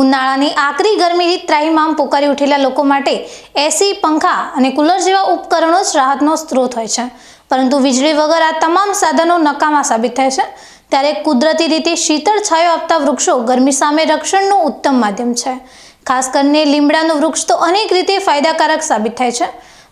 ઉનાળાની આકરી ગરમીથી ત્રાહિમામ પોકારી ઉઠેલા લોકો માટે એસી, પંખા અને કુલર જેવા ઉપકરણો જ રાહતનો સ્ત્રોત હોય છે. પરંતુ વીજળી વગર આ તમામ સાધનો નકામા સાબિત થાય છે. ત્યારે કુદરતી રીતે શીતળ છાયો આપતા વૃક્ષો ગરમી સામે રક્ષણનું ઉત્તમ માધ્યમ છે. ખાસ કરીને લીમડાનું વૃક્ષ તો અનેક રીતે ફાયદાકારક સાબિત થાય છે.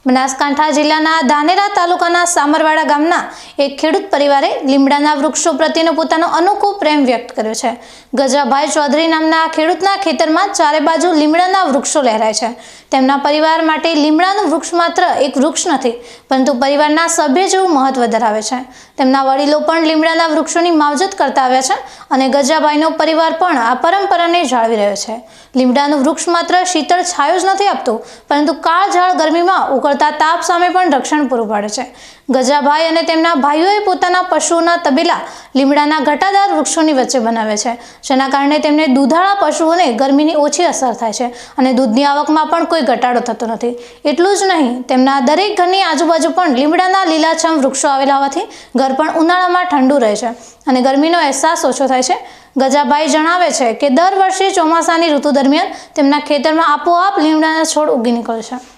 બનાસકાંઠા જિલ્લાના ધાનેરા તાલુકાના સામરવાડા ગામના એક ખેડૂત પરિવારે લીમડાના વૃક્ષો પ્રત્યેનો પોતાનો અનોખો પ્રેમ વ્યક્ત કર્યો છે. ગજાભાઈ ચૌધરી નામના ખેડૂતના ખેતરમાં ચારે બાજુ લીમડાના વૃક્ષો લહેરાય છે. તેમના પરિવાર માટે લીમડાનું વૃક્ષ માત્ર એક વૃક્ષ નથી, પરંતુ પરિવારના સભ્ય જેવું મહત્વ ધરાવે છે. તેમના વડીલો પણ લીમડાના વૃક્ષોની માવજત કરતા આવ્યા છે અને ગજાભાઈનો પરિવાર પણ આ પરંપરાને જાળવી રહ્યો છે. લીમડાનું વૃક્ષ માત્ર શીતળ છાયો જ નથી આપતું, પરંતુ કાળઝાળ ગરમીમાં ઉકળતા તાપ સામે પણ રક્ષણ પૂરું પાડે છે. ગજાભાઈ અને તેમના ભાઈઓએ પોતાના પશુઓના તબેલા લીમડાના ઘટાદાર વૃક્ષોની વચ્ચે બનાવે છે. જેના કારણે તેમને દૂધાળા પશુઓને ગરમીની ઓછી અસર થાય છે અને દૂધની આવકમાં પણ કોઈ ઘટાડો થતો નથી. એટલું જ નહીં, તેમના દરેક ઘરની આજુબાજુ પણ લીમડાના લીલાછમ વૃક્ષો આવેલા હોવાથી ઘર પણ ઉનાળામાં ઠંડુ રહે છે અને ગરમીનો અહેસાસ ઓછો થાય છે. ગજાભાઈ જણાવે છે કે, દર વર્ષે ચોમાસાની ઋતુ દરમિયાન તેમના ખેતરમાં આપોઆપ લીમડાના છોડ ઉગી નીકળે છે.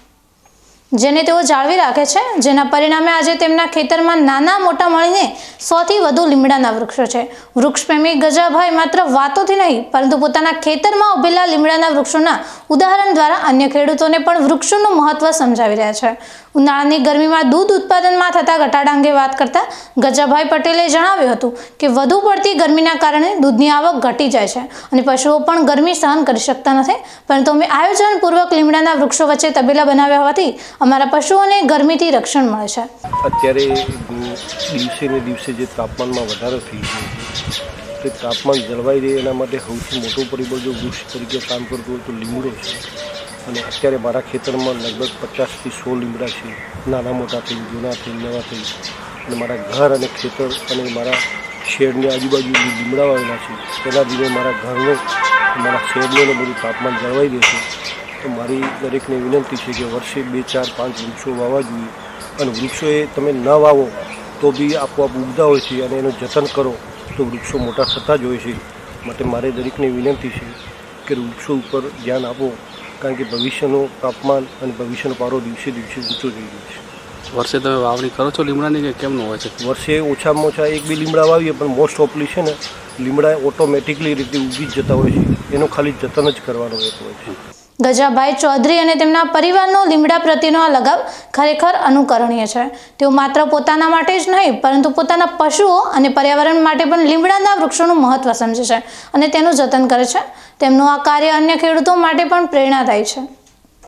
જેને તેઓ જાળવી રાખે છે, જેના પરિણામે આજે તેમના ખેતરમાં નાના મોટા મળીને સોથી વધુ લીમડાના વૃક્ષો છે. વૃક્ષ પ્રેમી ગજાભાઈ માત્ર વાતોથી નહીં, પરંતુ પોતાના ખેતરમાં ઉભેલા લીમડાના વૃક્ષોના ઉદાહરણ દ્વારા અન્ય ખેડૂતોને પણ વૃક્ષોનું મહત્વ સમજાવી રહ્યા છે. ઉનાળાની ગરમીમાં દૂધ ઉત્પાદનમાં થતા ઘટાડા અંગે વાત કરતા ગજાભાઈ પટેલે જણાવ્યું હતું કે વધુ પડતી ગરમીના કારણે દૂધની આવક ઘટી જાય છે અને પશુઓ પણ ગરમી સહન કરી શકતા નથી. પરંતુ અમે આયોજનપૂર્વક લીમડાના વૃક્ષો વચ્ચે તબેલા બનાવ્યા હોવાથી અમારા પશુઓને ગરમીથી રક્ષણ મળે છે. અત્યારે દિવસે ને દિવસે જે તાપમાનમાં વધારો થઈ ગયો તે તાપમાન જળવાઈ રહે એના માટે સૌથી મોટું પરિબળ જો વૃક્ષ તરીકે કામ કરતું હોય તો લીમડો છે. અને અત્યારે મારા ખેતરમાં લગભગ પચાસથી સો લીમડા છે. નાના મોટા થઈ, જૂના થઈ, નવા થઈ. અને મારા ઘર અને ખેતર અને મારા શેડની આજુબાજુ લીમડા વાવેલા છે, તેના લીધે મારા ઘરનું મારા શેડનું બધું તાપમાન જળવાઈ રહેશે તો મારી દરેકને વિનંતી છે કે વર્ષે બે, ચાર, પાંચ વૃક્ષો વાવવા જોઈએ. અને વૃક્ષો એ તમે ન વાવો તો બી આપોઆપ ઉગતા હોય છે અને એનું જતન કરો તો વૃક્ષો મોટા થતા જ હોય છે. માટે મારે દરેકને વિનંતી છે કે વૃક્ષો ઉપર ધ્યાન આપો. કારણ કે ભવિષ્યનું તાપમાન અને ભવિષ્યનો પારો દિવસે દિવસે ઊંચો જઈ રહ્યો છે. વર્ષે તમે વાવણી કરો છો લીમડાની કે કેમનું હોય છે? વર્ષે ઓછામાં ઓછા એક બે લીમડા વાવીએ પણ મોસ્ટ ઓફલી છે ને લીમડા ઓટોમેટિકલી રીતે જ જતા હોય છે. એનું ખાલી જતન જ કરવાનું રહેતું હોય છે. ગજાભાઈ ચૌધરી અને તેમના પરિવારનો લીમડા પ્રત્યેનો આ લગાવ ખરેખર અનુકરણીય છે. તેઓ માત્ર પોતાના માટે જ નહીં, પરંતુ પોતાના પશુઓ અને પર્યાવરણ માટે પણ લીમડાના વૃક્ષોનું મહત્વ સમજે છે અને તેનું જતન કરે છે. તેમનું આ કાર્ય અન્ય ખેડૂતો માટે પણ પ્રેરણાદાયી છે.